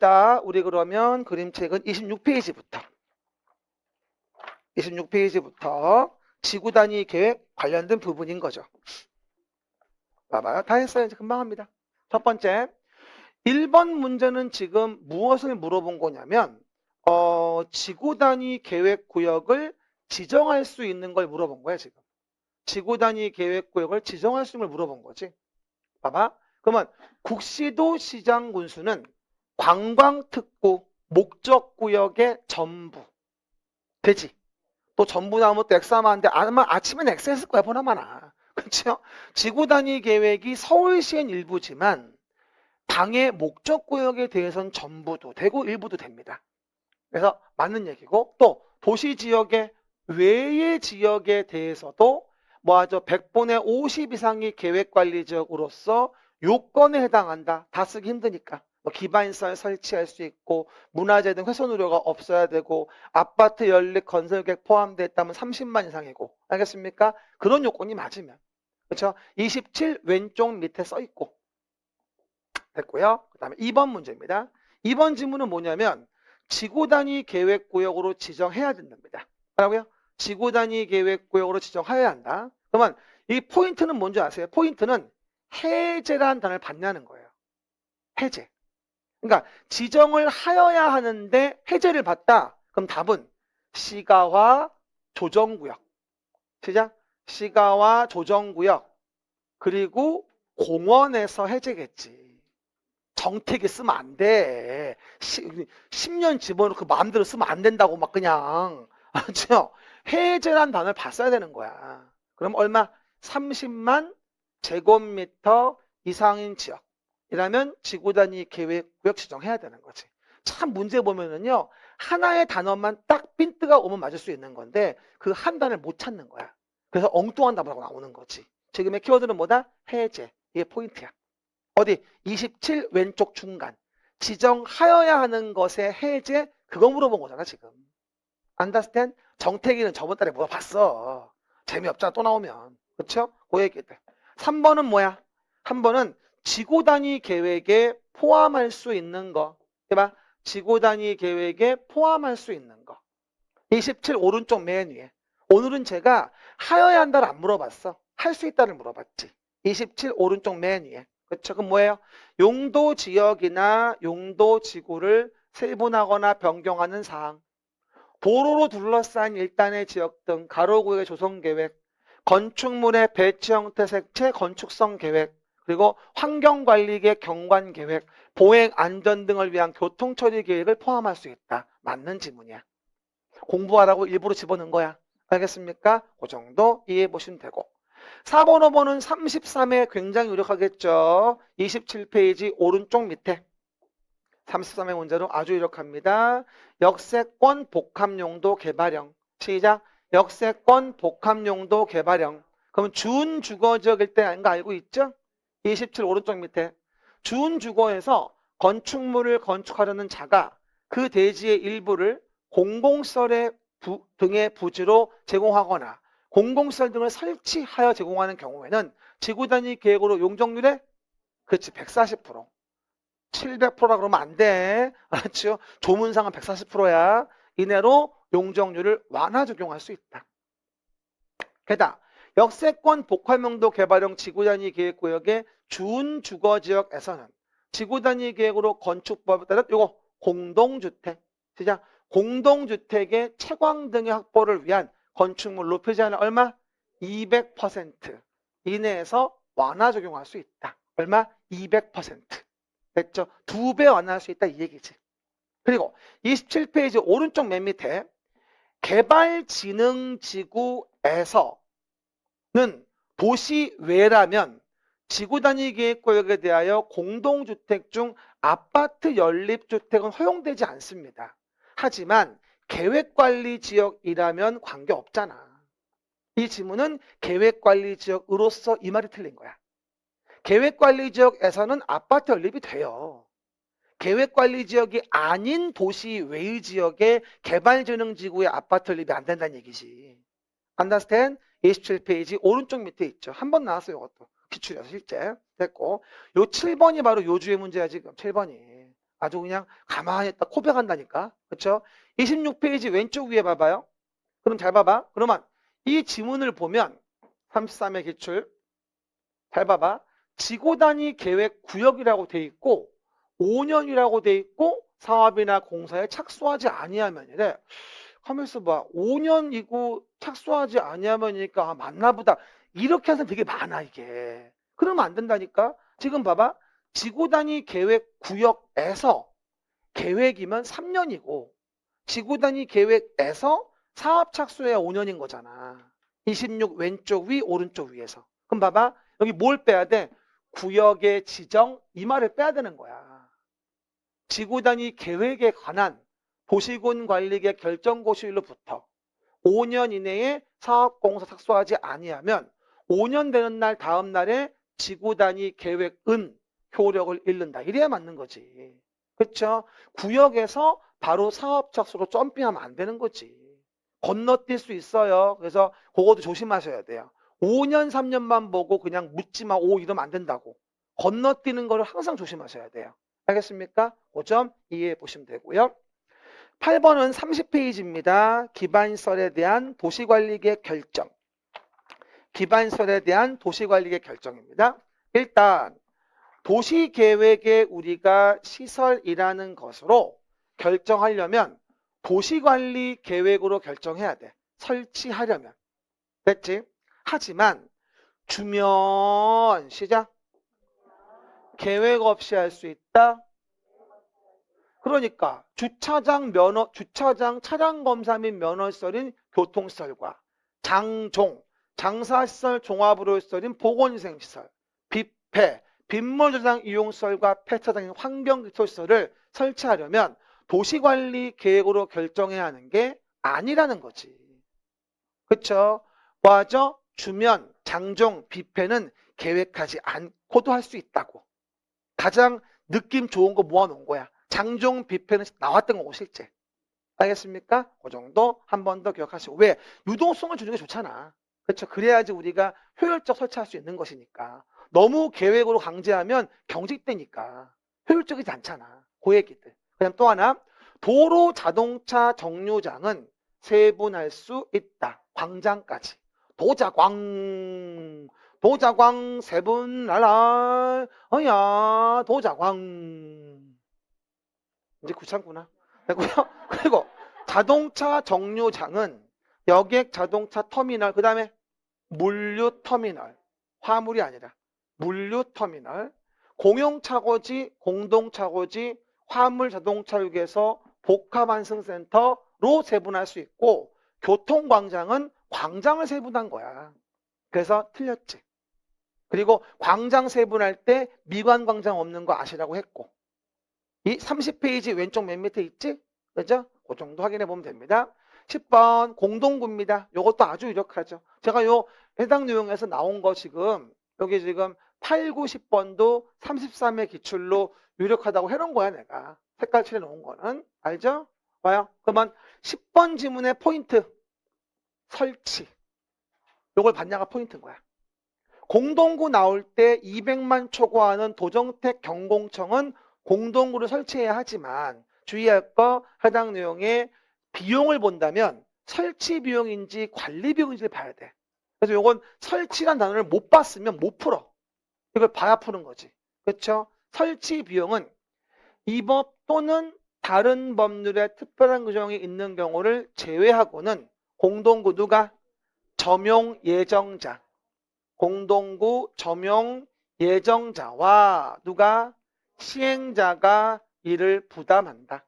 봅시다. 우리 그러면 그림책은 26페이지부터 26페이지부터 지구 단위 계획 관련된 부분인 거죠. 봐봐요. 다 했어요. 이제 금방 합니다. 첫 번째, 1번 문제는 지금 무엇을 물어본 거냐면 어, 지구 단위 계획 구역을 지정할 수 있는 걸 물어본 거야, 지금. 지구 단위 계획 구역을 지정할 수 있는 걸 물어본 거지. 봐봐. 그러면 국시도 시장 군수는 관광특구 목적구역의 전부 되지. 또 전부 나오면 또 엑사마인데 아마 아침엔 엑스했을 거야 보나마나. 그렇죠? 지구 단위 계획이 서울시엔 일부지만 당의 목적 구역에 대해서는 전부도 되고 일부도 됩니다. 그래서 맞는 얘기고 또 도시 지역의 외의 지역에 대해서도 뭐하죠? 100분의 50 이상이 계획 관리 지역으로서 요건에 해당한다. 다 쓰기 힘드니까. 뭐 기반시설 설치할 수 있고 문화재 등 훼손 우려가 없어야 되고 아파트 연립 건설 계획 포함되어 있다면 30만 이상이고 알겠습니까? 그런 요건이 맞으면 그렇죠? 27 왼쪽 밑에 써 있고 됐고요. 그다음에 2번 문제입니다. 2번 질문은 뭐냐면 지구 단위 계획 구역으로 지정해야 된답니다. 뭐라고요? 지구 단위 계획 구역으로 지정해야 한다. 그러면 이 포인트는 뭔지 아세요? 포인트는 해제라는 단어를 받냐는 거예요. 해제. 그러니까 지정을 하여야 하는데 해제를 받다. 그럼 답은 시가와 조정구역. 시작. 시가와 조정구역. 그리고 공원에서 해제겠지. 정택이 쓰면 안 돼. 시, 10년 집어넣고 마음대로 쓰면 안 된다고 막 그냥. 알았죠? 해제란 단어를 봤어야 되는 거야. 그럼 얼마? 30만 제곱미터 이상인 지역. 이라면 지구 단위 계획 구역 지정해야 되는 거지. 참 문제 보면은요. 하나의 단어만 딱 핀트가 오면 맞을 수 있는 건데 그 한 단어를 못 찾는 거야. 그래서 엉뚱한 답으로 나오는 거지. 지금의 키워드는 뭐다? 해제. 이게 포인트야. 어디? 27 왼쪽 중간. 지정하여야 하는 것의 해제 그거 물어본 거잖아 지금. 안다스텐? 정태기는 저번 달에 물어봤어. 재미없잖아 또 나오면. 그렇죠? 그 얘기들. 3번은 뭐야? 3번은 지구 단위 계획에 포함할 수 있는 거. 해봐. 지구 단위 계획에 포함할 수 있는 거. 27 오른쪽 맨 위에. 오늘은 제가 하여야 한다를 안 물어봤어. 할 수 있다를 물어봤지. 27 오른쪽 맨 위에. 그렇죠? 그럼 뭐예요? 용도 지역이나 용도 지구를 세분하거나 변경하는 사항. 도로로 둘러싼 일단의 지역 등 가로구역의 조성 계획, 건축물의 배치 형태 색채 건축성 계획, 그리고 환경관리계 경관 계획, 보행 안전 등을 위한 교통 처리 계획을 포함할 수 있다. 맞는 지문이야. 공부하라고 일부러 집어넣은 거야. 알겠습니까? 그 정도 이해해 보시면 되고. 4번, 5번은 33에 굉장히 유력하겠죠. 27페이지 오른쪽 밑에. 33의 문제로 아주 유력합니다. 역세권 복합용도 개발형. 시작. 역세권 복합용도 개발형. 그럼 준 주거지역일 때 아닌 거 알고 있죠? 27 오른쪽 밑에. 준주거에서 건축물을 건축하려는 자가 그 대지의 일부를 공공시설의 부- 등의 부지로 제공하거나 공공시설 등을 설치하여 제공하는 경우에는 지구 단위 계획으로 용적률의 그렇지 140% 700%라 그러면 안 돼. 알았죠? 조문상은 140%야. 이내로 용적률을 완화 적용할 수 있다. 게다가 역세권 복합명도 개발형 지구 단위 계획 구역의 준 주거 지역에서는 지구 단위 계획으로 건축법에 따른 요거 공동주택 시작 공동주택의 채광 등의 확보를 위한 건축물 높이 제한을 얼마? 200% 이내에서 완화 적용할 수 있다. 얼마? 200%. 됐죠? 두 배 완화할 수 있다 이 얘기지. 그리고 27페이지 오른쪽 맨 밑에 개발진흥지구에서 는 도시 외라면 지구 단위 계획 구역에 대하여 공동주택 중 아파트 연립주택은 허용되지 않습니다. 하지만 계획관리 지역이라면 관계없잖아. 이 지문은 계획관리 지역으로서 이 말이 틀린 거야. 계획관리 지역에서는 아파트 연립이 돼요. 계획관리 지역이 아닌 도시 외의 지역의 개발진흥지구의 아파트 연립이 안 된다는 얘기지. understand? 27페이지 오른쪽 밑에 있죠. 한 번 나왔어요, 이것도. 기출이어서 실제. 됐고. 요 7번이 바로 요주의 문제야, 지금. 7번이. 아주 그냥 가만히 있다 코백한다니까. 그렇죠? 26페이지 왼쪽 위에 봐봐요. 그럼 잘 봐봐. 그러면 이 지문을 보면 33의 기출 잘 봐봐. 지구 단위 계획 구역이라고 돼 있고 5년이라고 돼 있고 사업이나 공사에 착수하지 아니하면 이래. 하면서 봐. 5년이고 착수하지 아니하면이니까 아, 맞나 보다. 이렇게 하는 사람 되게 많아 이게. 그러면 안 된다니까. 지금 봐봐. 지구 단위 계획 구역에서 계획이면 3년이고 지구 단위 계획에서 사업 착수해야 5년인 거잖아. 26 왼쪽 위 오른쪽 위에서. 그럼 봐봐. 여기 뭘 빼야 돼? 구역의 지정 이 말을 빼야 되는 거야. 지구 단위 계획에 관한 도시군 관리계 결정고시일로부터 5년 이내에 사업공사 착수하지 아니하면 5년 되는 날 다음 날에 지구 단위 계획은 효력을 잃는다. 이래야 맞는 거지. 그렇죠? 구역에서 바로 사업 착수로 점핑하면 안 되는 거지. 건너뛸 수 있어요. 그래서 그것도 조심하셔야 돼요. 5년, 3년만 보고 그냥 묻지마, 오, 이러면 안 된다고. 건너뛰는 거를 항상 조심하셔야 돼요. 알겠습니까? 그점 이해해 보시면 되고요. 8번은 30페이지입니다. 기반설에 대한 도시관리계 결정. 기반설에 대한 도시관리계 결정입니다. 일단 도시계획에 우리가 시설이라는 것으로 결정하려면 도시관리 계획으로 결정해야 돼. 설치하려면. 됐지? 하지만 주면 시작 계획 없이 할 수 있다. 그러니까 주차장 면허 주차장 차량 검사 및 면허시설인 교통시설과 장종 장사시설 종합으로 시설인 보건위생시설 뷔페 빗물 저장 이용시설과 폐차장 환경기초시설을 설치하려면 도시관리 계획으로 결정해야 하는 게 아니라는 거지. 그쵸? 맞아? 주면, 장종, 뷔페는 계획하지 않고도 할 수 있다고. 가장 느낌 좋은 거 모아놓은 거야. 장종, 뷔페는 나왔던 거고, 실제. 알겠습니까? 그 정도 한 번 더 기억하시고. 왜? 유동성을 주는 게 좋잖아. 그렇죠? 그래야지 우리가 효율적 설치할 수 있는 것이니까. 너무 계획으로 강제하면 경직되니까. 효율적이지 않잖아. 그 얘기들. 그다음 또 하나. 도로 자동차 정류장은 세분할 수 있다. 광장까지. 도자광, 도자광 세분하라. 어야, 도자광. 이제 귀찮구나. 되고요. 그리고 자동차 정류장은 여객 자동차 터미널, 그 다음에 물류 터미널. 화물이 아니라 물류 터미널. 공용차고지, 공동차고지, 화물 자동차역에서 복합완승센터로 세분할 수 있고 교통광장은 광장을 세분한 거야. 그래서 틀렸지. 그리고 광장 세분할 때 미관 광장 없는 거 아시라고 했고 이 30페이지 왼쪽 맨 밑에 있지? 그죠? 그 정도 확인해 보면 됩니다. 10번 공동구입니다. 이것도 아주 유력하죠. 제가 요 해당 내용에서 나온 거 지금 여기 지금 8, 9, 10번도 33의 기출로 유력하다고 해놓은 거야 내가. 색깔 칠해 놓은 거는. 알죠? 봐요. 그러면 10번 지문의 포인트. 설치. 요걸 받냐가 포인트인 거야. 공동구 나올 때 200만 초과하는 도정택 경공청은 공동구를 설치해야 하지만 주의할 거 해당 내용의 비용을 본다면 설치 비용인지 관리 비용인지를 봐야 돼. 그래서 요건 설치란 단어를 못 봤으면 못 풀어. 이걸 봐야 푸는 거지. 그렇죠? 설치 비용은 이 법 또는 다른 법률에 특별한 규정이 있는 경우를 제외하고는 공동구 누가 점용 예정자 공동구 점용 예정자와 누가 시행자가 이를 부담한다.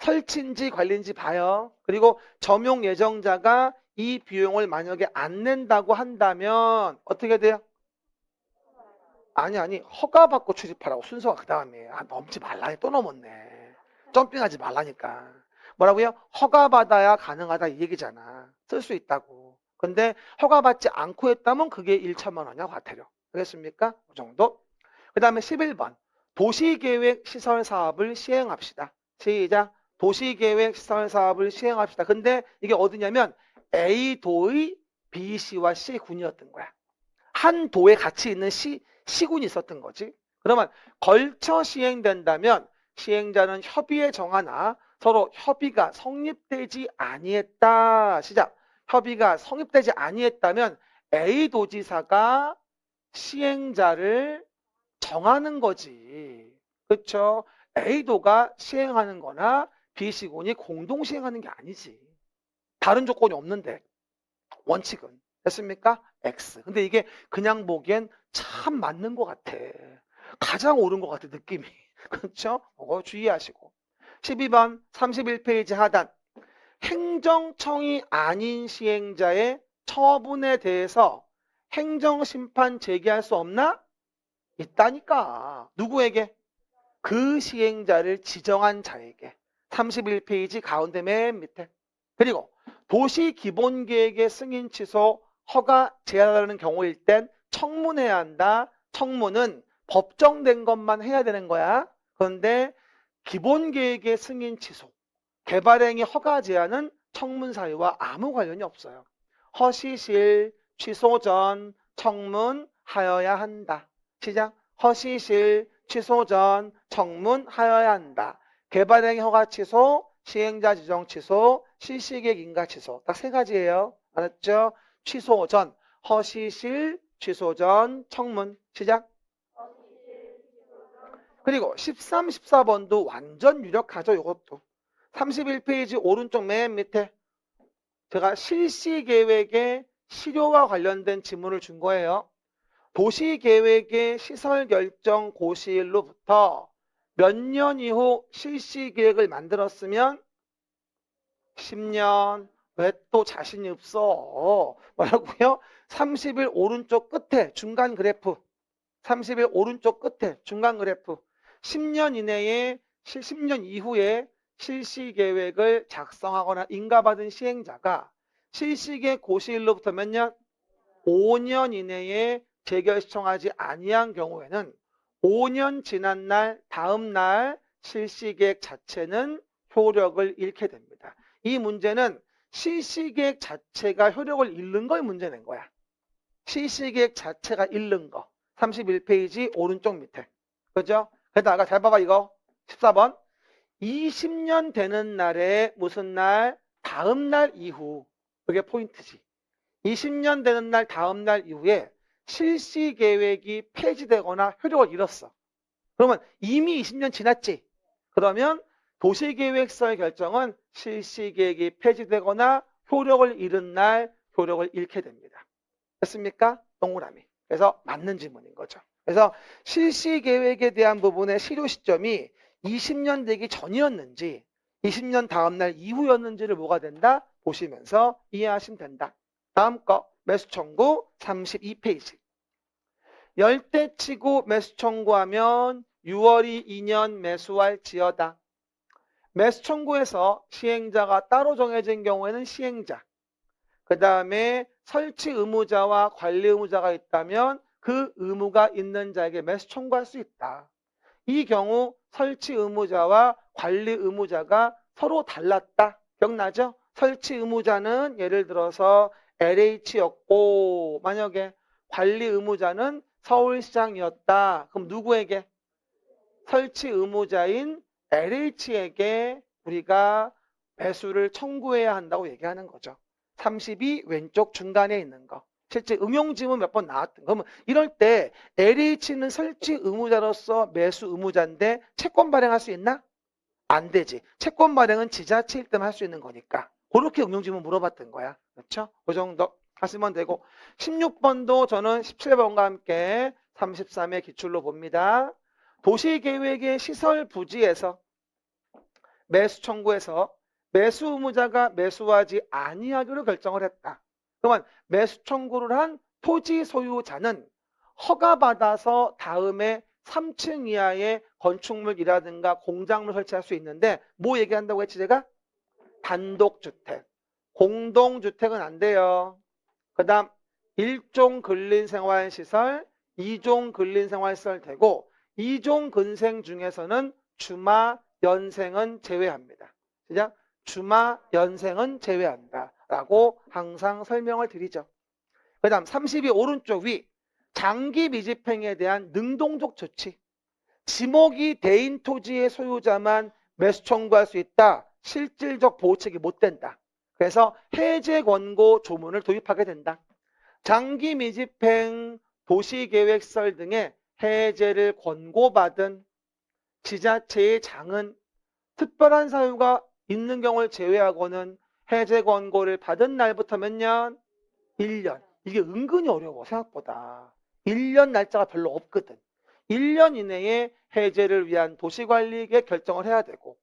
설치인지 관리인지 봐요. 그리고 점용 예정자가 이 비용을 만약에 안 낸다고 한다면 어떻게 돼요? 아니 아니 허가받고 출입하라고 순서가 그 다음에 아 넘지 말라니 또 넘었네 점핑하지 말라니까 뭐라고요? 허가받아야 가능하다 이 얘기잖아 쓸 수 있다고 근데 허가받지 않고 했다면 그게 1천만 원이야 과태료 알겠습니까? 그 정도 그 다음에 11번 도시계획 시설 사업을 시행합시다 시작 도시계획 시설 사업을 시행합시다 근데 이게 어디냐면 A도의 B시와 C군이었던 거야 한 도에 같이 있는 시, 시군이 있었던 거지. 그러면 걸쳐 시행된다면 시행자는 협의에 정하나 서로 협의가 성립되지 아니했다. 시작. 협의가 성립되지 아니했다면 A 도지사가 시행자를 정하는 거지. 그렇죠? A도가 시행하는 거나 B시군이 공동 시행하는 게 아니지. 다른 조건이 없는데. 원칙은. 됐습니까? X. 근데 이게 그냥 보기엔 참 맞는 것 같아. 가장 옳은 것 같아, 느낌이. 그렇죠? 그거 주의하시고. 12번 31페이지 하단. 행정청이 아닌 시행자의 처분에 대해서 행정심판 제기할 수 없나? 있다니까. 누구에게? 그 시행자를 지정한 자에게. 31페이지 가운데 맨 밑에. 그리고 도시 기본 계획의 승인 취소 허가 제한하는 경우일 땐 청문해야 한다. 청문은 법정된 것만 해야 되는 거야. 그런데 기본 계획의 승인 취소, 개발행위 허가 제한은 청문 사유와 아무 관련이 없어요. 허시실 취소 전 청문 하여야 한다. 시작. 허시실 취소 전 청문하여야 한다. 개발행위 허가 취소, 시행자 지정 취소, 실시계획 인가 취소. 딱 세 가지예요. 알았죠? 취소 전, 허시실 취소 전 청문. 시작. 그리고 13, 14번도 완전 유력하죠. 이것도. 31페이지 오른쪽 맨 밑에 제가 실시 계획의 실효와 관련된 지문을 준 거예요. 도시계획의 시설 결정 고시일로부터 몇 년 이후 실시계획을 만들었으면 10년 왜 또 자신이 없어 뭐라고요? 30일 오른쪽 끝에 중간 그래프 30일 오른쪽 끝에 중간 그래프 10년 이내에 10년 이후에 실시계획을 작성하거나 인가받은 시행자가 실시계 고시일로부터 몇 년? 5년 이내에 재결 시청하지 아니한 경우에는 5년 지난 날 다음 날 실시계획 자체는 효력을 잃게 됩니다. 이 문제는 실시계획 자체가 효력을 잃는 걸 문제 낸 거야. 실시계획 자체가 잃는 거. 31페이지 오른쪽 밑에. 그죠? 게다가 잘 봐봐 이거. 14번. 20년 되는 날에 무슨 날? 다음 날 이후. 그게 포인트지. 20년 되는 날 다음 날 이후에 실시 계획이 폐지되거나 효력을 잃었어. 그러면 이미 20년 지났지. 그러면 도시계획서의 결정은 실시 계획이 폐지되거나 효력을 잃은 날 효력을 잃게 됩니다. 됐습니까? 동그라미. 그래서 맞는 질문인 거죠. 그래서 실시 계획에 대한 부분의 실효 시점이 20년 되기 전이었는지 20년 다음 날 이후였는지를 뭐가 된다? 보시면서 이해하시면 된다. 다음 거 매수 청구 32페이지. 열대 치고 매수 청구하면 6월이 2년 매수할 지어다. 매수 청구에서 시행자가 따로 정해진 경우에는 시행자. 그 다음에 설치 의무자와 관리 의무자가 있다면 그 의무가 있는 자에게 매수 청구할 수 있다. 이 경우 설치 의무자와 관리 의무자가 서로 달랐다. 기억나죠? 설치 의무자는 예를 들어서 LH였고 만약에 관리 의무자는 서울시장이었다. 그럼 누구에게? 설치 의무자인 LH에게 우리가 매수를 청구해야 한다고 얘기하는 거죠. 32 왼쪽 중간에 있는 거. 실제 응용지문 몇 번 나왔던 그러면 이럴 때 LH는 설치 의무자로서 매수 의무자인데 채권 발행할 수 있나? 안 되지. 채권 발행은 지자체일 때만 할 수 있는 거니까. 그렇게 응용지문 물어봤던 거야. 그렇죠? 그 정도 하시면 되고 16번도 저는 17번과 함께 33의 기출로 봅니다. 도시계획의 시설 부지에서 매수 청구해서 매수 의무자가 매수하지 아니하기로 결정을 했다. 그러면 매수 청구를 한 토지 소유자는 허가받아서 다음에 3층 이하의 건축물이라든가 공작물 설치할 수 있는데 뭐 얘기한다고 했지 제가? 단독주택. 공동주택은 안 돼요. 그 다음 1종 근린생활시설, 2종 근린생활시설 되고 2종 근생 중에서는 주마, 연생은 제외합니다. 그냥 주마, 연생은 제외한다. 라고 항상 설명을 드리죠. 그 다음 32 오른쪽 위 장기 미집행에 대한 능동적 조치. 지목이 대인 토지의 소유자만 매수 청구할 수 있다. 실질적 보호책이 못 된다. 그래서 해제 권고 조문을 도입하게 된다. 장기 미집행 도시계획 설 등의 해제를 권고받은 지자체의 장은 특별한 사유가 있는 경우를 제외하고는 해제 권고를 받은 날부터 몇 년? 1년. 이게 은근히 어려워, 생각보다. 1년 날짜가 별로 없거든. 1년 이내에 해제를 위한 도시관리계 결정을 해야 되고,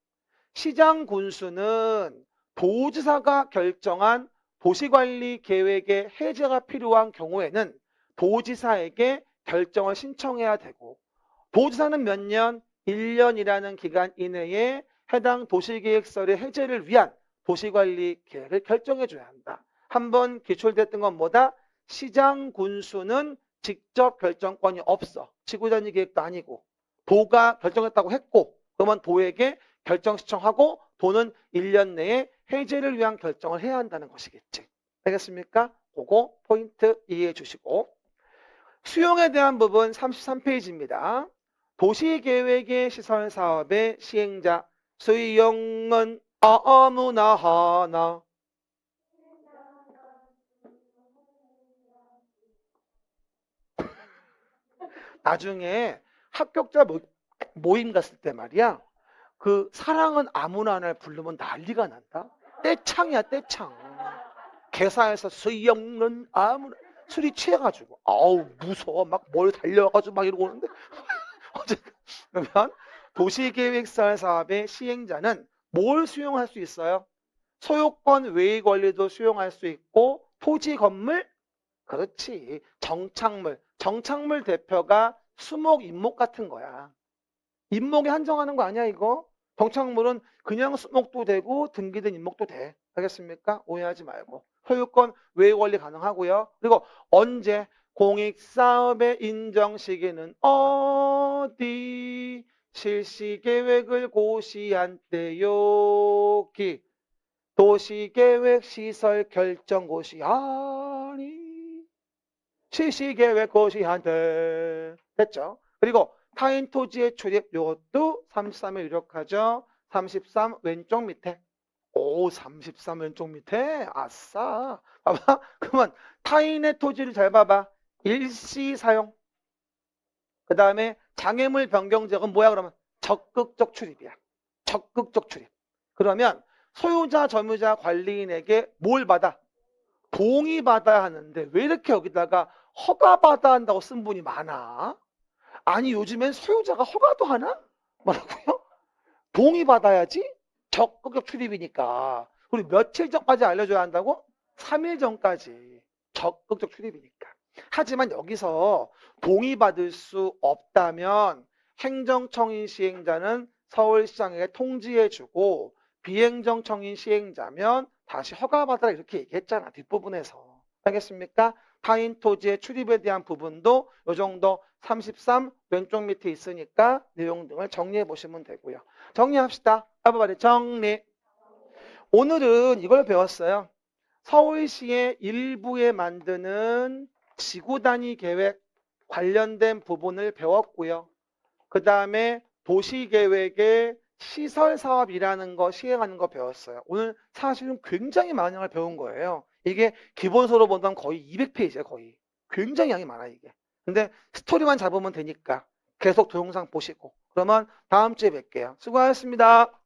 시장 군수는 도지사가 결정한 도시관리 계획의 해제가 필요한 경우에는 도지사에게 결정을 신청해야 되고, 도지사는 몇 년? 1년이라는 기간 이내에 해당 도시계획설의 해제를 위한 도시관리 계획을 결정해 줘야 한다. 한번 기출됐던 건 뭐다? 시장 군수는 직접 결정권이 없어. 지구단위 계획도 아니고 도가 결정했다고 했고 그러면 도에게 결정 신청하고 도는 1년 내에 해제를 위한 결정을 해야 한다는 것이겠지. 알겠습니까? 그거 포인트 이해해 주시고 수용에 대한 부분 33페이지입니다. 도시계획의 시설 사업의 시행자 수용은 아무나 하나 나중에 합격자 모- 모임 갔을 때 말이야 그 사랑은 아무나 하나를 부르면 난리가 난다? 떼창이야 떼창. 개사에서 수영은 아무나 술이 취해가지고. 아우 무서워. 막 뭘 달려가지고 막 이러고 오는데. 그러면 도시계획설 사업의 시행자는 뭘 수용할 수 있어요? 소유권 외의 권리도 수용할 수 있고 토지 건물? 그렇지. 정착물. 정착물 대표가 수목 임목 같은 거야. 임목에 한정하는 거 아니야 이거 정착물은 그냥 수목도 되고 등기된 임목도 돼. 알겠습니까? 오해하지 말고. 소유권 외의 권리 가능하고요. 그리고 언제 공익사업의 인정 시기는 어디? 실시 계획을 고시한 때요. 기. 도시계획 시설 결정 고시하니. 실시계획 고시한 때. 됐죠? 그리고 타인 토지의 출입 요것도 33에 유력하죠. 33 왼쪽 밑에. 오 33 왼쪽 밑에? 아싸. 봐봐. 그러면 타인의 토지를 잘 봐봐. 일시 사용. 그 다음에 장애물 변경적은 뭐야 그러면? 적극적 출입이야. 적극적 출입. 그러면 소유자 점유자 관리인에게 뭘 받아? 동의 받아야 하는데 왜 이렇게 여기다가 허가 받아야 한다고 쓴 분이 많아 아니 요즘엔 소유자가 허가도 하나? 뭐라고요? 동의받아야지? 적극적 출입이니까. 그리고 며칠 전까지 알려줘야 한다고? 3일 전까지. 적극적 출입이니까. 하지만 여기서 동의받을 수 없다면 행정청인 시행자는 서울시장에게 통지해주고 비행정청인 시행자면 다시 허가받아라 이렇게 얘기했잖아 뒷부분에서. 알겠습니까? 타인 토지의 출입에 대한 부분도 이 정도 33 왼쪽 밑에 있으니까 내용 등을 정리해 보시면 되고요 정리합시다 아바바리 정리 오늘은 이걸 배웠어요 서울시의 일부에 만드는 지구 단위 계획 관련된 부분을 배웠고요. 그 다음에 도시 계획의 시설 사업이라는 거 시행하는 거 배웠어요. 오늘 사실은 굉장히 많은 양을 배운 거예요. 이게 기본서로 본다면 거의 200페이지야 거의. 굉장히 양이 많아 이게. 근데 스토리만 잡으면 되니까 계속 동영상 보시고 그러면 다음 주에 뵐게요. 수고하셨습니다.